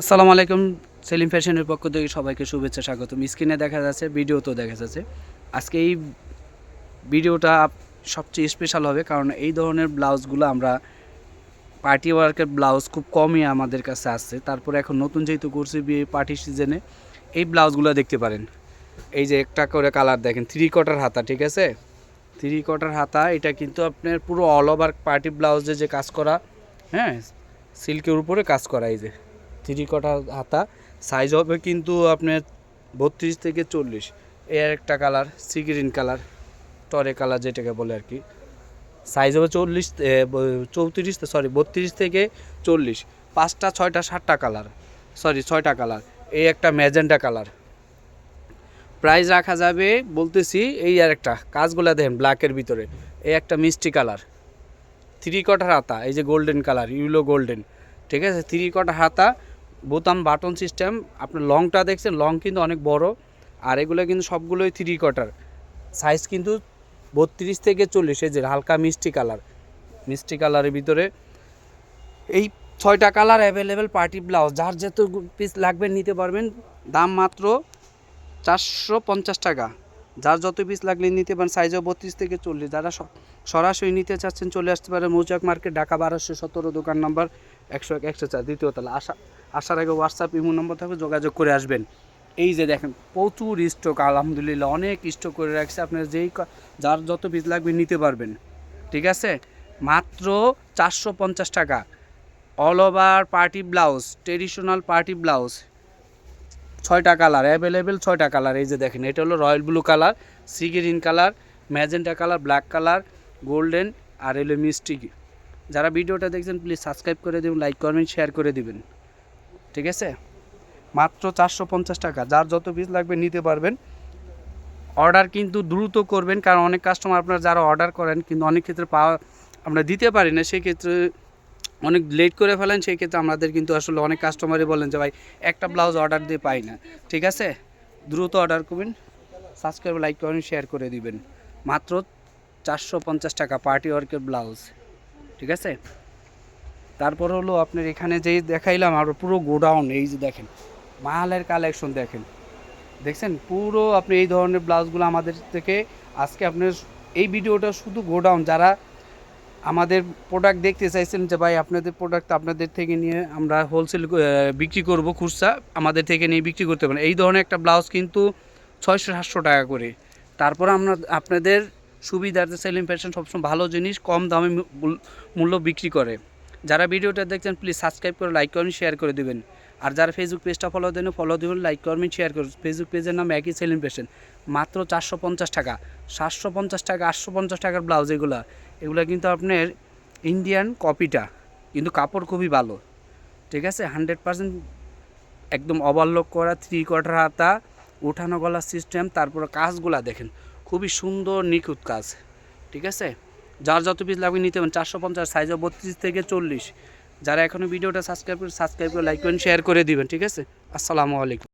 আসসালামু আলাইকুম, সেলিম ফ্যাশনের পক্ষ থেকে সবাইকে শুভেচ্ছা, স্বাগতম। স্ক্রিনে দেখা যাচ্ছে ভিডিওতেও দেখা যাচ্ছে। আজকে এই ভিডিওটা সবচেয়ে স্পেশাল হবে, কারণ এই ধরনের ব্লাউজগুলো আমরা পার্টি ওয়ার্কের ব্লাউজ খুব কমই আমাদের কাছে আসছে। তারপরে এখন নতুন যেহেতু করছি বিয়ে পার্টি সিজনে এই ব্লাউজগুলো দেখতে পারেন। এই যে একটা করে কালার দেখেন থ্রি কোয়ার্টার হাতা, ঠিক আছে? থ্রি কোয়ার্টার হাতা, এটা কিন্তু আপনার পুরো অল ওভার পার্টি ব্লাউজে যে কাজ করা হ্যাঁ সিল্কের উপরে কাজ করা এই যে। থ্রি কোয়ার্টার হাতা। সাইজ হবে কিন্তু আপনার বত্রিশ থেকে চল্লিশ। এর একটা কালার সি গ্রিন কালার টরে কালার যেটাকে বলে আর কি। সাইজ হবে চল্লিশ চৌত্রিশ সরি বত্রিশ থেকে চল্লিশ। পাঁচটা, ছয়টা, সাতটা কালার সরি ছয়টা কালার এই একটা ম্যাজেন্টা কালার প্রাইস রাখা যাবে, বলতেছি, এই আর একটা, কাজগুলো দেখেন ব্ল্যাকের ভিতরে। এই একটা মিষ্টি কালার থ্রি কটার হাতা, এই যে গোল্ডেন কালার ইউলো গোল্ডেন ঠিক আছে? থ্রি কটার হাতা বোতাম বাটন সিস্টেম, আপনার লংটা দেখছেন, লং কিন্তু অনেক বড়, আর এগুলো কিন্তু সবগুলোই থ্রি কটার সাইজ কিন্তু বত্রিশ থেকে চল্লিশ, এই যে হালকা মিষ্টি কালার। মিষ্টি কালারের ভিতরে এই ছয়টা কালার অ্যাভেলেবেল পার্টি ব্লাউজ যার যত পিস লাগবে, নিতে পারবেন, দাম মাত্র চারশো পঞ্চাশ টাকা। যার যত পিস লাগলে নিতে পারেন সাইজও বত্রিশ থেকে চল্লিশ। যারা সরাসরি নিতে চাচ্ছেন, চলে আসতে পারেন মৌচাক মার্কেট, ঢাকা বারোশো সতেরো, দোকান নম্বর একশো এক, একশো চার, দ্বিতীয় তলা। আসা আসার আগে হোয়াটসঅ্যাপ ইমো নম্বর থাকবে, যোগাযোগ করে আসবেন। এই যে দেখেন, প্রচুর স্টক আলহামদুলিল্লাহ, অনেক স্টক করে রাখছে। আপনার যেই যার যত পিস লাগবে নিতে পারবেন। ঠিক আছে? মাত্র চারশো পঞ্চাশ টাকা। All over party blouse traditional party blouse ছয়টা কালার অ্যাভেলেবেল ছয়টা কালার। এই যে দেখেন, এটা হলো royal blue colour, sea green colour, magenta colour, black colour, golden আর এলো মিষ্টি। যারা ভিডিওটা দেখছেন প্লিজ সাবস্ক্রাইব করে দেবেন লাইক করবেন শেয়ার করে দিবেন। ঠিক আছে? মাত্র চারশো পঞ্চাশ টাকা। যার যত পিস লাগবে নিতে পারবেন। অর্ডার কিন্তু দ্রুত করবেন, কারণ অনেক কাস্টমার আপনারা যারা অর্ডার করেন, কিন্তু অনেক ক্ষেত্রে পাওয়া আমরা দিতে পারি না সেই ক্ষেত্রে অনেক লেট করে ফেলেন, সেই ক্ষেত্রে আমাদের কিন্তু আসলে অনেক কাস্টমারই বলেন যে, ভাই, একটা ব্লাউজ অর্ডার দিয়ে পাই না। ঠিক আছে? দ্রুত অর্ডার করবেন সাবস্ক্রাইব লাইক করবেন শেয়ার করে দিবেন। মাত্র চারশো পঞ্চাশ টাকা পার্টি ওয়ার্কের ব্লাউজ ঠিক আছে? তারপর হলো আপনার এখানে যেই দেখাইলাম, আর পুরো গোডাউন, এই যে দেখেন, মালের কালেকশন দেখেন। দেখছেন? পুরো আপনি এই ধরনের ব্লাউজগুলো আমাদের থেকে আজকে আপনার এই ভিডিওটা শুধু গোডাউন, যারা আমাদের প্রোডাক্ট দেখতে চাইছেন যে, ভাই, আপনাদের প্রোডাক্ট আপনাদের থেকে নিয়ে আমরা হোলসেল বিক্রি করব খুচরা, আমাদের থেকে নিয়ে বিক্রি করতে পারেন এই ধরনের একটা ব্লাউজ কিন্তু ছয়শো সাতশো টাকা করে। তারপর আমরা, আপনাদের সুবিধার্থে সেলিং ফ্যাশন সবসময় ভালো জিনিস, কম দামে মূল্য বিক্রি করে। যারা ভিডিওটা দেখছেন প্লিজ সাবস্ক্রাইব করে লাইক করবেন শেয়ার করে দেবেন। আর যারা ফেসবুক পেজটা ফলো দেন ফলো দেবেন লাইক করবেন শেয়ার করবেন ফেসবুক পেজের নাম একই সেলিং ফ্যাশন মাত্র চারশো পঞ্চাশ টাকা। সাতশো পঞ্চাশ টাকা, আটশো পঞ্চাশ টাকার ব্লাউজ এগুলা। এগুলো কিন্তু আপনার ইন্ডিয়ান কপিটা কিন্তু কাপড় খুবই ভালো। ঠিক আছে? হান্ড্রেড পার্সেন্ট একদম ওভারলোক করা থ্রি কোয়ার্টার হাতা, উঠানো গলার সিস্টেম তারপর কাজগুলা দেখেন। খুবই সুন্দর, নিখুঁত কাজ। ঠিক আছে? যার যত পিস লাগবে নিতে পারেন। চারশো পঞ্চাশ সাইজ বত্রিশ থেকে চল্লিশ। যারা এখনও ভিডিওটা সাবস্ক্রাইব করে সাবস্ক্রাইব করে লাইক করেন শেয়ার করে দিবেন, ঠিক আছে? আসসালামু আলাইকুম।